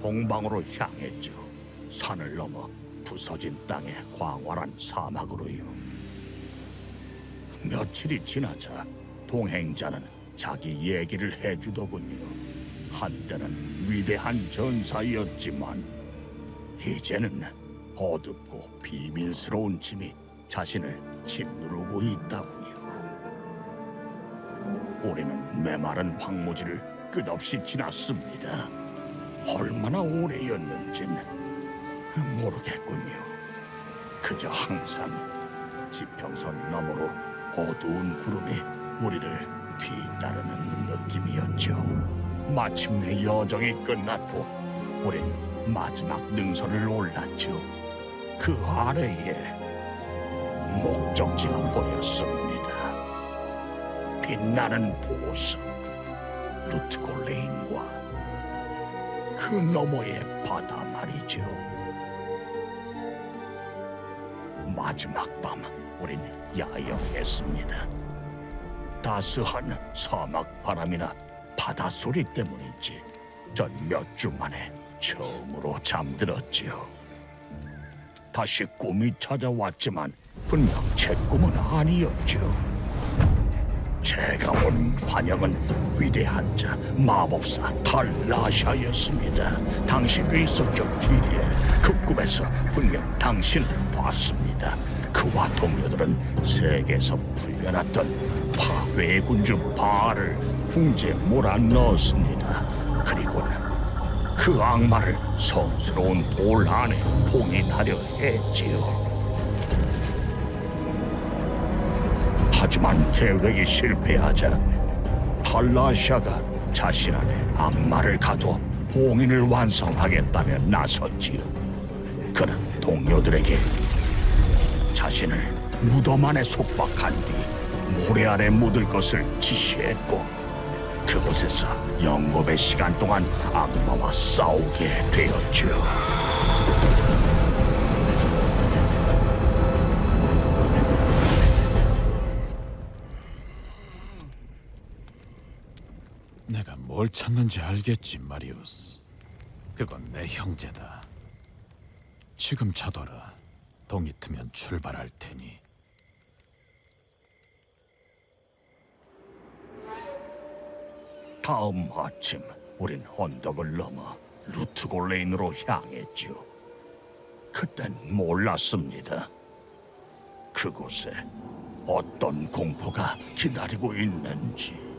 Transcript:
동방으로 향했죠. 산을 넘어 부서진 땅의 광활한 사막으로요. 며칠이 지나자 동행자는 자기 얘기를 해주더군요. 한때는 위대한 전사였지만 이제는 어둡고 비밀스러운 짐이 자신을 짓누르고 있다고요. 우리는 메마른 황무지를 끝없이 지났습니다. 얼마나 오래였는진 모르겠군요. 그저 항상 지평선 너머로 어두운 구름이 우리를 뒤따르는 느낌이었죠. 마침내 여정이 끝났고 우린 마지막 능선을 올랐죠. 그 아래에 목적지가 보였습니다. 빛나는 보석 루트골레인과 그 너머의 바다 말이죠. 마지막 밤 우린 야영했습니다. 따스한 사막 바람이나 바다 소리 때문인지 전 몇 주 만에 처음으로 잠들었지요. 다시 꿈이 찾아왔지만 분명 제 꿈은 아니었죠. 제가 본 환영은 위대한 자 마법사 달라샤였습니다. 당신이 있었죠 길에 그 꿈에서 분명 당신을 봤습니다. 그와 동료들은 세계에서 풀려났던 파괴의 군주 바알을 궁지에 몰아넣었습니다. 그리고는 그 악마를 성스러운 돌 안에 봉인하려 했지요. 하지만 계획이 실패하자 탈라샤가 자신 안에 악마를 가둬 봉인을 완성하겠다며 나섰지요. 그는 동료들에게 자신을 무덤 안에 속박한 뒤 모래 아래 묻을 것을 지시했고 그곳에서 영겁의 시간 동안 악마와 싸우게 되었죠. 내가 뭘 찾는지 알겠지, 마리우스. 그건 내 형제다. 지금 자둬라. 동이 트면 출발할 테니. 다음 아침 우린 언덕을 넘어 루트골레인으로 향했죠. 그땐 몰랐습니다. 그곳에 어떤 공포가 기다리고 있는지.